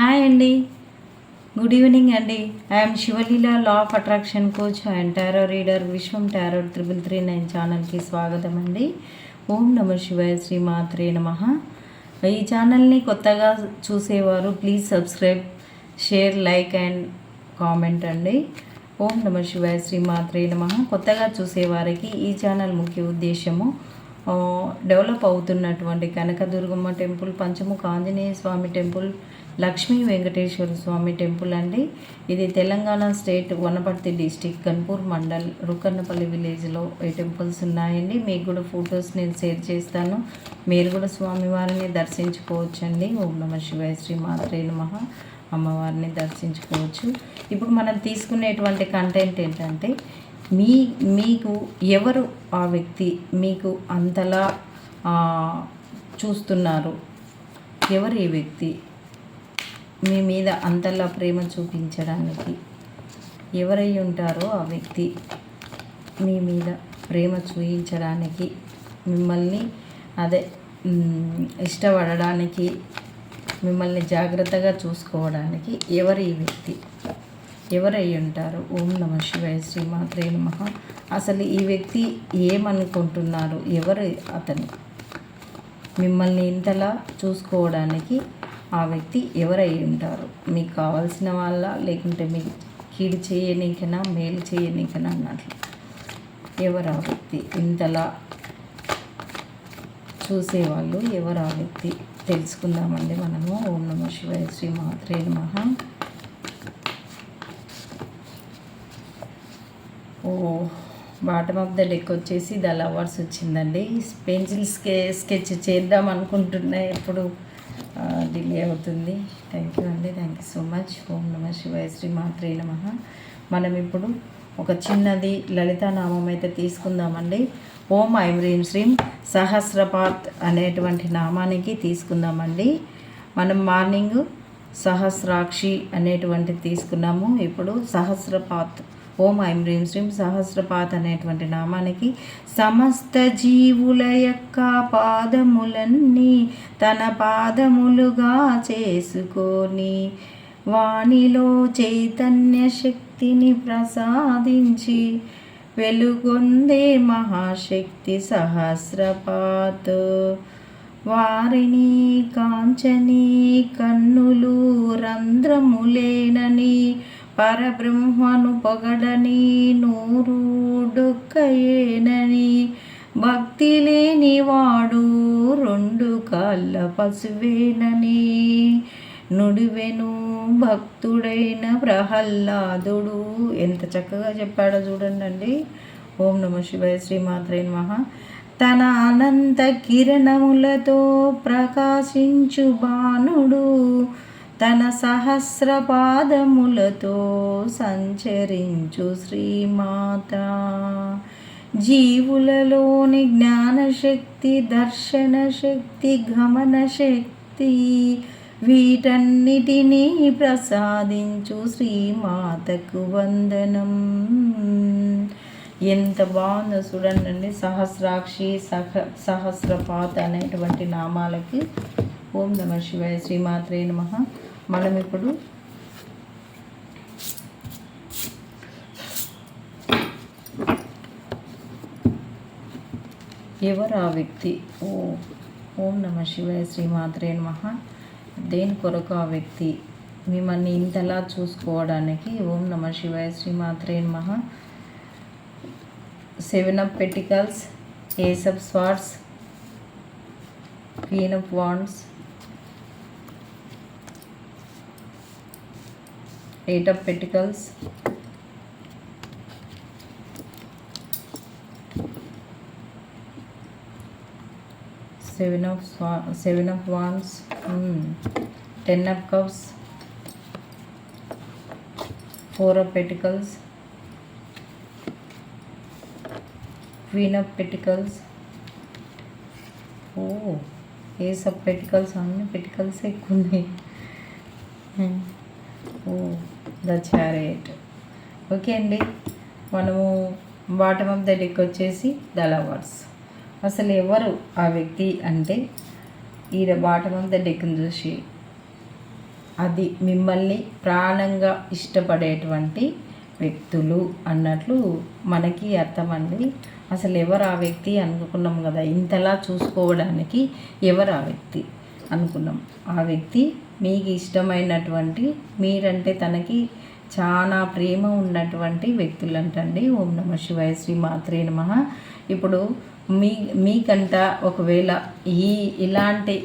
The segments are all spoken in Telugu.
హాయ్ అండి. గుడ్ ఈవినింగ్ అండి. I'm Sivaleela law of attraction coach and tarot reader Vishwam tarot triple three nine ఛానల్కి స్వాగతం అండి. ఓం నమ శివాయ శ్రీ మాత్రే నమ. ఈ ఛానల్ని కొత్తగా చూసేవారు please subscribe share like and comment అండి. ఓం నమ శివాయ శ్రీ మాత్రే నమ. కొత్తగా చూసేవారికి ఈ ఛానల్ ముఖ్య ఉద్దేశము డెవలప్ అవుతున్నటువంటి Kanakadurgamma temple Panchamukha Anjaneya Swami temple Lakshmi Venkateswara Swami temple అండి. ఇది తెలంగాణ స్టేట్ వనపర్తి డిస్టిక్ కన్పూర్ మండల్ రుకన్నపల్లి విలేజ్లో ఈ టెంపుల్స్ ఉన్నాయండి. మీకు కూడా ఫొటోస్ నేను షేర్ చేస్తాను. మీరు కూడా స్వామివారిని దర్శించుకోవచ్చండి. ఓం నమ శివాయ శ్రీ మాత్రే నమ. అమ్మవారిని దర్శించుకోవచ్చు. ఇప్పుడు మనం తీసుకునేటువంటి కంటెంట్ ఏంటంటే మీ మీకు ఎవరు ఆ వ్యక్తి మీకు అంతలా చూస్తున్నారు? ఎవరు ఈ వ్యక్తి? మీ మీద అంతలా ప్రేమ చూపించడానికి ఎవరై ఉంటారో ఆ వ్యక్తి మీ మీద ప్రేమ చూపించడానికి మిమ్మల్ని అదే ఇష్టపడడానికి మిమ్మల్ని జాగ్రత్తగా చూసుకోవడానికి ఎవరు ఈ వ్యక్తి? ఎవరై ఉంటారు? ఓం నమ శివాయ శ్రీ మాత్రే నమ. అసలు ఈ వ్యక్తి ఏమనుకుంటున్నారు ఎవరు అతను? మిమ్మల్ని ఇంతలా చూసుకోవడానికి ఆ వ్యక్తి ఎవరై ఉంటారు? మీకు కావాల్సిన వాళ్ళ లేకుంటే మీకు కీడు చేయనీకనా మేలు చేయనీకనా అన్నట్లు. ఎవరు ఆ వ్యక్తి? ఇంతలా చూసేవాళ్ళు ఎవరు ఆ వ్యక్తి? తెలుసుకుందామండి మనము. ఓం నమ శివాయ శ్రీ మాత్రే నమః. ఓ బాటమ్ ఆఫ్ ద లెక్ వచ్చేసి ద లవర్స్ వచ్చిందండి. పెన్సిల్ స్కె స్కెచ్ చేద్దాం అనుకుంటున్నా ఎప్పుడు డిలే అవుతుంది. థ్యాంక్ యూ అండి. థ్యాంక్ యూ సో మచ్ ఓం నమ శివాయ శ్రీ మాత్రే నమ. మనం ఇప్పుడు ఒక చిన్నది లలితా నామం అయితే తీసుకుందామండి. ఓం ఐం హ్రీం శ్రీం సహస్రపాత్ అనేటువంటి నామానికి తీసుకుందామండి. మనం మార్నింగ్ సహస్రాక్షి అనేటువంటిది తీసుకున్నాము. ఇప్పుడు సహస్రపాత్ ఓం ఐం హ్రీం శ్రీం సహస్రపాత్ అనేటువంటి నామానికి సమస్త జీవుల యొక్క పాదములన్నీ తన పాదములుగా చేసుకొని వాణిలో చైతన్య శక్తిని ప్రసాదించి వెలుగొందే మహాశక్తి సహస్రపాత్ వారిని కాంచని కన్నులు రంధ్రములేనని పరబ్రహ్మను పొగడని నూరు భక్తి లేని వాడు రెండు కాళ్ళ పశువేనని. నుడివెను భక్తుడైన ప్రహ్లాదుడు. ఎంత చక్కగా చెప్పాడో చూడండి ఓం నమ శివాయ శ్రీమాత్రే మహా తన అనంత కిరణములతో ప్రకాశించు బాణుడు తన సహస్రపాదములతో సంచరించు శ్రీమాత. జీవులలోని జ్ఞానశక్తి దర్శన శక్తి గమన శక్తి వీటన్నిటినీ ప్రసాదించు శ్రీమాతకు వందనం. ఎంత బాగుందో చూడండి సహస్రాక్షి సహ సహస్రపాత అనేటువంటి నామాలకి ఓం నమ శివాయ శ్రీమాత్రే నమ. మనం ఇప్పుడు ఎవరు ఆ వ్యక్తి? ఓ ఓం నమ శివాయ శ్రీమాత్రే నమ. దేని కొరకు ఆ వ్యక్తి మిమ్మల్ని ఇంతలా చూసుకోవడానికి ఓం నమ శివాయ శ్రీమాత్రే నమ? Seven of pentacles ace swords పీనప్ queen wands eight of pentacles seven of seven of wands ten of cups four of pentacles queen of pentacles oh ace of pentacles అన్ని పెటికల్స్ ఎక్కువ ఉన్నాయి ఓ ద చారేట్ ఓకే అండి మనము బాటమ్ ఆఫ్ ద డెక్ వచ్చేసి ద లవర్స్ అసలు ఎవరు ఆ వ్యక్తి అంటే ఈడ బాటమ్ ఆఫ్ ద డెక్ని చూసి అది మిమ్మల్ని ప్రాణంగా ఇష్టపడేటువంటి వ్యక్తులు అన్నట్లు మనకి అర్థమండి. అసలు ఎవరు ఆ వ్యక్తి అనుకున్నాం కదా ఇంతలా చూసుకోవడానికి ఎవరు ఆ వ్యక్తి అనుకున్నాం. ఆ వ్యక్తి మీకు ఇష్టమైనటువంటి మీరంటే తనకి చాలా ప్రేమ ఉన్నటువంటి వ్యక్తులు అంటండి ఓం నమ శివాయ శ్రీ మాత్రే నమ. ఇప్పుడు మీ మీకంట ఒకవేళ ఈ ఇలాంటి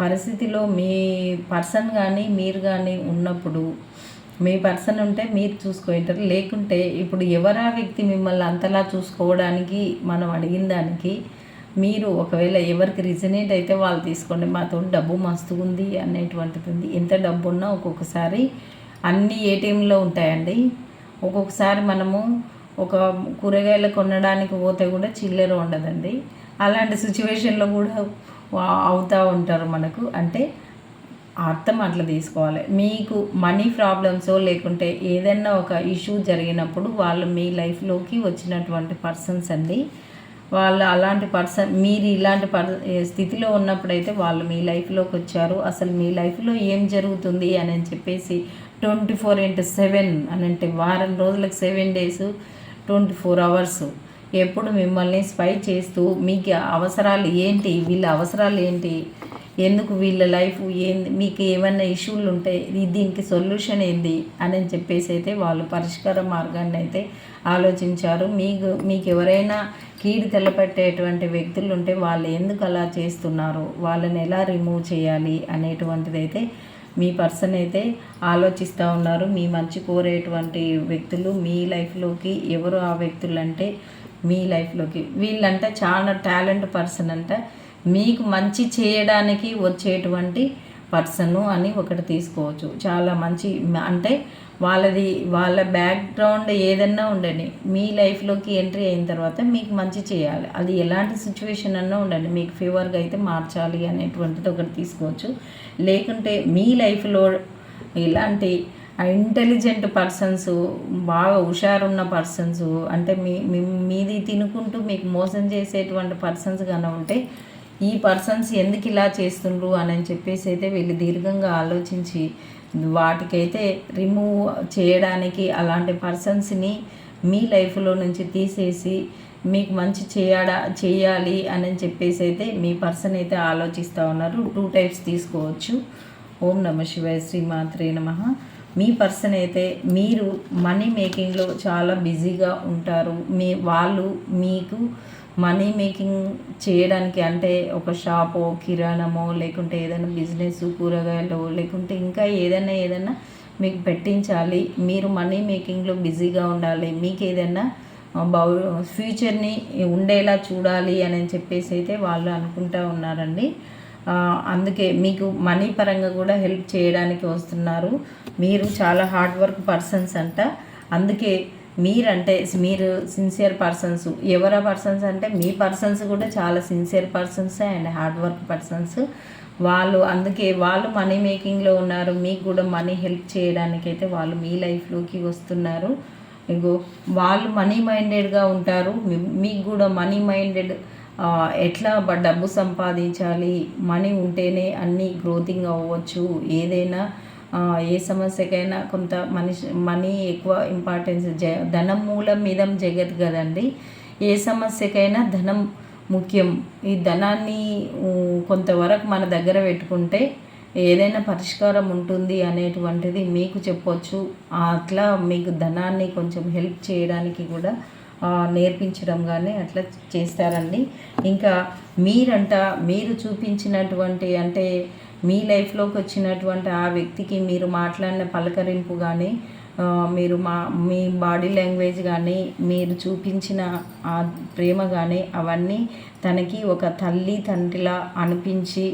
పరిస్థితిలో మీ పర్సన్ కానీ మీరు కానీ ఉన్నప్పుడు మీ పర్సన్ ఉంటే మీరు చూసుకుంటారు లేకుంటే ఇప్పుడు ఎవరా వ్యక్తి మిమ్మల్ని అంతలా చూసుకోవడానికి మనం అడిగిన దానికి మీరు ఒకవేళ ఎవరికి రిజనేట్ అయితే వాళ్ళు తీసుకోండి మాతో డబ్బు మస్తు ఉంది అనేటువంటిది ఉంది. ఎంత డబ్బు ఉన్నా ఒక్కొక్కసారి అన్ని ఏటీఎంలో ఉంటాయండి. ఒక్కొక్కసారి మనము ఒక కూరగాయలు కొనడానికి పోతే కూడా చిల్లర ఉండదండి. అలాంటి సిచ్యువేషన్లో కూడా అవుతూ ఉంటారు మనకు. అంటే అర్థం అట్లా తీసుకోవాలి. మీకు మనీ ప్రాబ్లమ్స్ లేకుంటే ఏదైనా ఒక ఇష్యూ జరిగినప్పుడు వాళ్ళు మీ లైఫ్లోకి వచ్చినటువంటి పర్సన్స్ అండి. వాళ్ళు అలాంటి పర్సన్ మీరు ఇలాంటి పర్ స్థితిలో ఉన్నప్పుడైతే వాళ్ళు మీ లైఫ్లోకి వచ్చారు. అసలు మీ లైఫ్లో ఏం జరుగుతుంది అని చెప్పేసి ట్వంటీ ఫోర్ ఇంటూ సెవెన్ అని అంటే వారం రోజులకు seven days twenty four hours ఎప్పుడు మిమ్మల్ని స్పై చేస్తూ మీకు అవసరాలు ఏంటి వీళ్ళ అవసరాలు ఏంటి ఎందుకు వీళ్ళ లైఫ్ ఏంది? మీకు ఏమైనా ఇష్యూలు ఉంటే దీనికి సొల్యూషన్ ఏంది? అని చెప్పేసి అయితే వాళ్ళు పరిష్కార మార్గాన్ని అయితే ఆలోచించారు. మీకు మీకు ఎవరైనా కీడు తెల్లపెట్టేటువంటి వ్యక్తులు ఉంటే వాళ్ళు ఎందుకు అలా చేస్తున్నారు? వాళ్ళని ఎలా రిమూవ్ చేయాలి? అనేటువంటిది అయితే మీ పర్సన్ అయితే ఆలోచిస్తూ ఉన్నారు. మీ మంచి కోరేటువంటి వ్యక్తులు మీ లైఫ్లోకి ఎవరు ఆ వ్యక్తులు అంటే మీ లైఫ్లోకి. వీళ్ళంటే చాలా టాలెంట్ పర్సన్ అంట. మీకు మంచి చేయడానికి వచ్చేటువంటి పర్సను అని ఒకటి తీసుకోవచ్చు. చాలా మంచి అంటే వాళ్ళది వాళ్ళ బ్యాక్గ్రౌండ్ ఏదన్నా ఉండండి మీ లైఫ్లోకి ఎంట్రీ అయిన తర్వాత మీకు మంచి చేయాలి. అది ఎలాంటి సిచ్యువేషన్ అన్నా ఉండండి మీకు ఫేవర్గా అయితే మార్చాలి అనేటువంటిది ఒకటి తీసుకోవచ్చు. లేకుంటే మీ లైఫ్లో ఇలాంటి ఇంటెలిజెంట్ పర్సన్స్ బాగా హుషారున్న పర్సన్స్ అంటే మీ మీది తినుకుంటూ మీకు మోసం చేసేటువంటి పర్సన్స్ కానీ ఉంటే ఈ పర్సన్స్ ఎందుకు ఇలా చేస్తుండ్రు అని చెప్పేసి అయితే వీళ్ళు దీర్ఘంగా ఆలోచించి వాటికైతే రిమూవ్ చేయడానికి అలాంటి పర్సన్స్ని మీ లైఫ్లో నుంచి తీసేసి మీకు మంచి చేయడా చేయాలి అని చెప్పేసి అయితే మీ పర్సన్ అయితే ఆలోచిస్తూ ఉన్నారు. టూ టైప్స్ తీసుకోవచ్చు. ఓం నమ శివాయ. శ్రీమాత్రే నమ. మీ పర్సన్ అయితే మీరు మనీ మేకింగ్లో చాలా బిజీగా ఉంటారు. మీ వాళ్ళు మీకు మనీ మేకింగ్ చేయడానికి అంటే ఒక షాపో కిరాణమో లేకుంటే ఏదైనా బిజినెస్ కూరగాయలు లేకుంటే ఇంకా ఏదైనా ఏదైనా మీకు పెట్టించాలి. మీరు మనీ మేకింగ్లో బిజీగా ఉండాలి. మీకు ఏదైనా బౌ ఫ్యూచర్ని ఉండేలా చూడాలి అని చెప్పేసి అయితే వాళ్ళు అనుకుంటూ ఉన్నారండి. అందుకే మీకు మనీ పరంగా కూడా హెల్ప్ చేయడానికి వస్తున్నారు. మీరు చాలా హార్డ్ వర్క్ పర్సన్స్ అంట. అందుకే మీరంటే మీరు సిన్సియర్ పర్సన్స్ ఎవరా పర్సన్స్ అంటే మీ పర్సన్స్ కూడా చాలా sincere persons and hard work persons వాళ్ళు అందుకే వాళ్ళు మనీ మేకింగ్లో ఉన్నారు. మీకు కూడా మనీ హెల్ప్ చేయడానికి అయితే వాళ్ళు మీ లైఫ్లోకి వస్తున్నారు. ఇగో వాళ్ళు మనీ మైండెడ్గా ఉంటారు. మీకు కూడా మనీ మైండెడ్ ఎట్లా డబ్బు సంపాదించాలి? మనీ ఉంటేనే అన్నీ గ్రోతింగ్ అవ్వచ్చు. ఏదైనా ఏ సమస్యకైనా కొంత మనిషి మనీ ఎక్కువ ఇంపార్టెన్స్ జ ధనం మూలం మీదం జగత్ కదండి. ఏ సమస్యకైనా ధనం ముఖ్యం. ఈ ధనాన్ని కొంతవరకు మన దగ్గర పెట్టుకుంటే ఏదైనా పరిష్కారం ఉంటుంది అనేటువంటిది మీకు చెప్పొచ్చు. అట్లా మీకు ధనాన్ని కొంచెం హెల్ప్ చేయడానికి కూడా నేర్పించడం కానీ అట్లా చేస్తారండి. ఇంకా మీరంట మీరు చూపించినటువంటి అంటే మీ లైఫ్లోకి వచ్చినటువంటి ఆ వ్యక్తికి మీరు మాట్లాడిన పలకరింపు కానీ మీరు మా మీ బాడీ లాంగ్వేజ్ కానీ మీరు చూపించిన ఆ ప్రేమ కానీ అవన్నీ తనకి ఒక తల్లి తండ్రిలా అనిపించి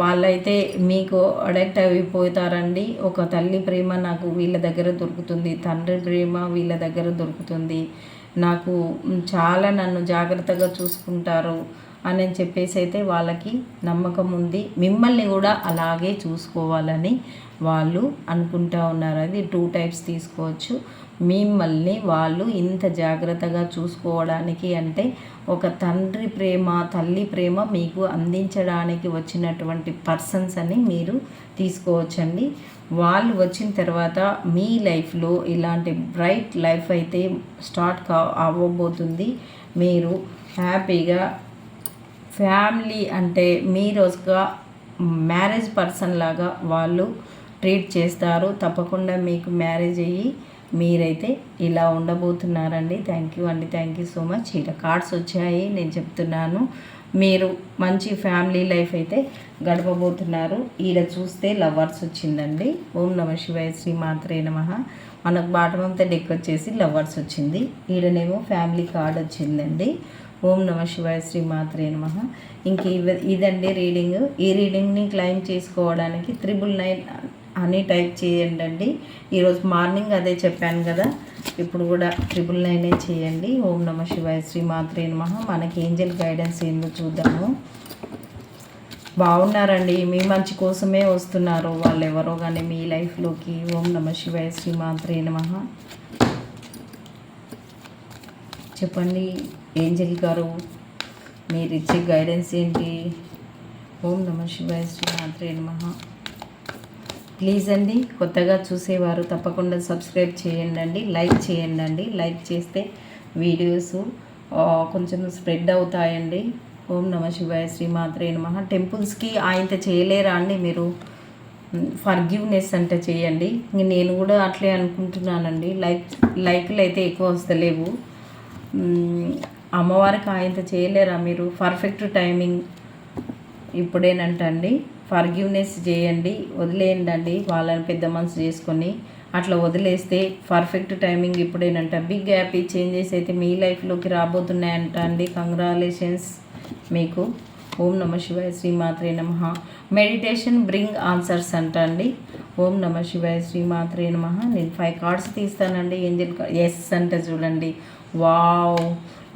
వాళ్ళైతే మీకు అడక్ట్ అయిపోతారండి. ఒక తల్లి ప్రేమ నాకు వీళ్ళ దగ్గర దొరుకుతుంది తండ్రి ప్రేమ వీళ్ళ దగ్గర దొరుకుతుంది. నాకు చాలా నన్ను జాగ్రత్తగా చూసుకుంటారు అని చెప్పేసి అయితే వాళ్ళకి నమ్మకం ఉంది. మిమ్మల్ని కూడా అలాగే చూసుకోవాలని వాళ్ళు అనుకుంటా ఉన్నారు. అది టూ టైప్స్ తీసుకోవచ్చు. మిమ్మల్ని వాళ్ళు ఇంత జాగ్రత్తగా చూసుకోవడానికి అంటే ఒక తండ్రి ప్రేమ తల్లి ప్రేమ మీకు అందించడానికి వచ్చినటువంటి పర్సన్స్ అని మీరు తీసుకోవచ్చండి. వాళ్ళు వచ్చిన తర్వాత మీ లైఫ్లో ఇలాంటి బ్రైట్ లైఫ్ అయితే స్టార్ట్ కా అవ్వబోతుంది. మీరు హ్యాపీగా ఫ్యామిలీ అంటే మీరు ఒక మ్యారేజ్ పర్సన్ లాగా వాళ్ళు ట్రీట్ చేస్తారు. తప్పకుండా మీకు మ్యారేజ్ అయ్యి మీరైతే ఇలా ఉండబోతున్నారండి. థ్యాంక్ యూ అండి. Thank you so much. ఇలా కార్డ్స్ వచ్చాయి. నేను చెప్తున్నాను. మీరు మంచి ఫ్యామిలీ లైఫ్ అయితే గడపబోతున్నారు. ఈడ చూస్తే లవర్స్ వచ్చిందండి. ఓం నమ శివాయ శ్రీ మాత్రే నమ. మనకు బాటం అంతా డెక్ వచ్చేసి లవర్స్ వచ్చింది. ఈడనేమో ఫ్యామిలీ కార్డ్ వచ్చిందండి. ఓం నమ శివాయ శ్రీ మాత్రే నమ. ఇంక ఇదండి రీడింగ్. ఈ రీడింగ్ని క్లైమ్ చేసుకోవడానికి త్రిబుల్ నైన్ అని టైప్ చేయండి అండి. ఈరోజు మార్నింగ్ అదే చెప్పాను కదా ఇప్పుడు కూడా ట్రిపుల్ నైనే చేయండి. ఓం నమ శివాయ శ్రీ మాత్రే నమ. మనకి ఏంజల్ గైడెన్స్ ఏందో చూద్దాము. బాగున్నారండి మీ మంచి కోసమే వస్తున్నారు వాళ్ళు ఎవరో కానీ మీ లైఫ్లోకి. ఓం నమ శివాయ శ్రీ మాత్రే నమ. చెప్పండి ఏంజల్ గారు మీరు ఇచ్చే గైడెన్స్ ఏంటి? ఓం నమ శివాయ శ్రీ మాత్రే నమ. ప్లీజ్ అండి కొత్తగా చూసేవారు తప్పకుండా సబ్స్క్రైబ్ చేయండి లైక్ చేయండి అండి లైక్ చేస్తే వీడియోస్ కొంచెం స్ప్రెడ్ అవుతాయండి. ఓం నమ శివాయ శ్రీమాత్రే నమ. టెంపుల్స్కి ఆయనతో చేయలేరా అండి మీరు? ఫర్గివ్నెస్ అంటే చేయండి. నేను కూడా అట్లే అనుకుంటున్నానండి. లైక్ లైక్లు అయితే ఎక్కువ వస్తలేవు. అమ్మవారికి ఆయనతో చేయలేరా మీరు? Perfect timing ఇప్పుడేనంటండి. ఫర్గివ్నెస్ చేయండి వదిలేయండి వాళ్ళని పెద్ద మనసు చేసుకొని. అట్లా వదిలేస్తే పర్ఫెక్ట్ టైమింగ్ ఇప్పుడేనంట. బిగ్ హ్యాపీ చేంజెస్ అయితే మీ లైఫ్లోకి రాబోతున్నాయంట అండి కంగ్రాలేషన్స్ మీకు. ఓం నమ శివాయ శ్రీమాత్రే నమ. మెడిటేషన్ బ్రింగ్ ఆన్సర్స్ అంట అండి ఓం నమ శివాయ శ్రీమాత్రే నమ. నేను ఫైవ్ కార్డ్స్ తీస్తానండి. ఏంజల్ ఎస్ అంటే చూడండి. వావ్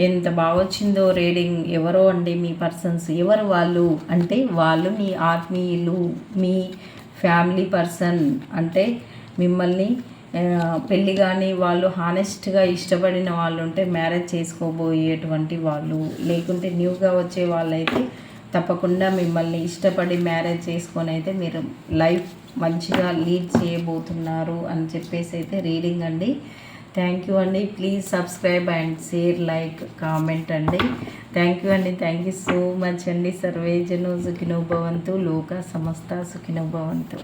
ఎంత బాగా వచ్చిందో రీడింగ్. ఎవరో అండి మీ పర్సన్స్. ఎవరు వాళ్ళు? అంటే వాళ్ళు మీ ఆత్మీయులు మీ ఫ్యామిలీ పర్సన్. అంటే మిమ్మల్ని పెళ్ళి కానీ వాళ్ళు హానెస్ట్గా ఇష్టపడిన వాళ్ళు ఉంటే మ్యారేజ్ చేసుకోబోయేటువంటి వాళ్ళు. లేకుంటే న్యూగా వచ్చే వాళ్ళైతే తప్పకుండా మిమ్మల్ని ఇష్టపడి మ్యారేజ్ చేసుకొని అయితే మీరు లైఫ్ మంచిగా లీడ్ చేయబోతున్నారు అని చెప్పేసి అయితే రీడింగ్ అండి. థ్యాంక్ యూ అండి. Please subscribe and share like comment అండి. థ్యాంక్ యూ అండి. థ్యాంక్ యూ సో మచ్ అండి. సర్వేజను సుఖినో భవంతు లోక సమస్త సుఖినో భవంతు.